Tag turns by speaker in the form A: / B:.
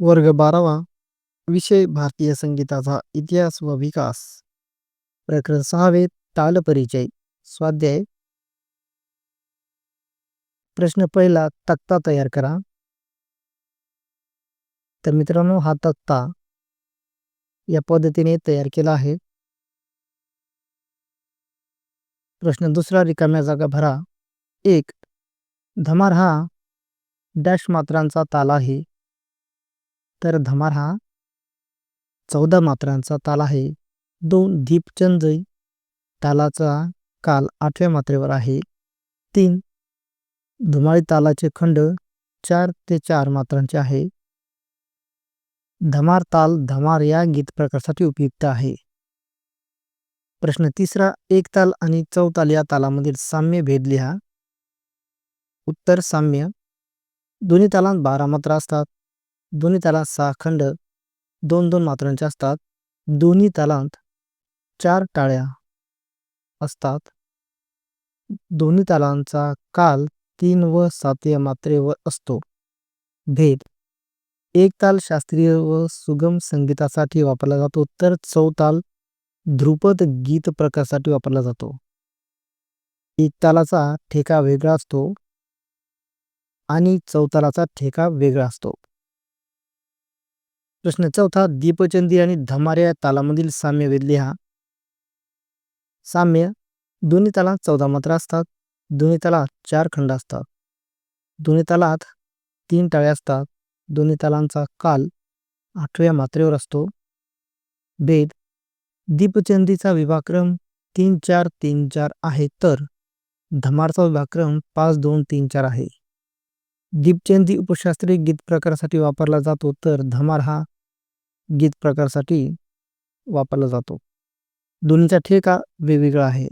A: वर्ग बारावा. विषय भारतीय संगीताचा इतिहास व विकास. प्रकरण सहावे ताल परिचय स्वाध्याय. प्रश्न पहिला तक्ता तयार करा. तर मित्रांनो हा तक्ता या पद्धतीने तयार केला आहे. प्रश्न दुसरा रिकाम्या जागा भरा. एक धमार हा डॅश मात्रांचा ताल आहे. तर धमार हा चौदा मात्रांचा ताल आहे. दोन दीपचंद तालाचा काल आठव्या मात्रेवर आहे. तीन धुमाळी तालाचे खंड चार ते चार मात्रांचे आहे. धमार ताल धमार या गीत प्रकारासाठी उपयुक्त आहे. प्रश्न तिसरा एक ताल आणि चौताल या तालामधील साम्य भेद लिहा. उत्तर साम्य. दोन्ही तालांत बारा मात्रा असतात. दोन्ही तालांत सहा खंड दोन दोन मात्रांचे असतात. दोन्ही तालांत चार टाळ्या असतात. दोन्ही तालांचा काल तीन व सातव्या मात्रेवर असतो. भेद. एक ताल शास्त्रीय व सुगम संगीतासाठी वापरला जातो तर चौताल ध्रुपद गीत प्रकारासाठी वापरला जातो. एक तालाचा ठेका वेगळा असतो आणि चौतालाचा ठेका वेगळा असतो. प्रश्न चौथा दीपचंदी आणि धमाऱ्या तालामधील साम्य वेद लिहा साम्य दोन्ही तालात चौदा मात्रा असतात दोन्ही तालात चार खंड असतात. दोन्ही तालात तीन टाळ्या असतात दोन्ही तालांचा काल आठव्या मात्रेवर असतो. भेद दीपचंदीचा विभाक्रम तीन चार तीन चार आहे तर धमारचा विभाक्रम पाच दोन तीन चार आहे. दीपचंदी उपशास्त्रीय गीत प्रकारासाठी वापरला जातो तर धमार हा गीत प्रकारासाठी वापरला जातो. दोन्हीचा ठेका वेगवेगळा आहे.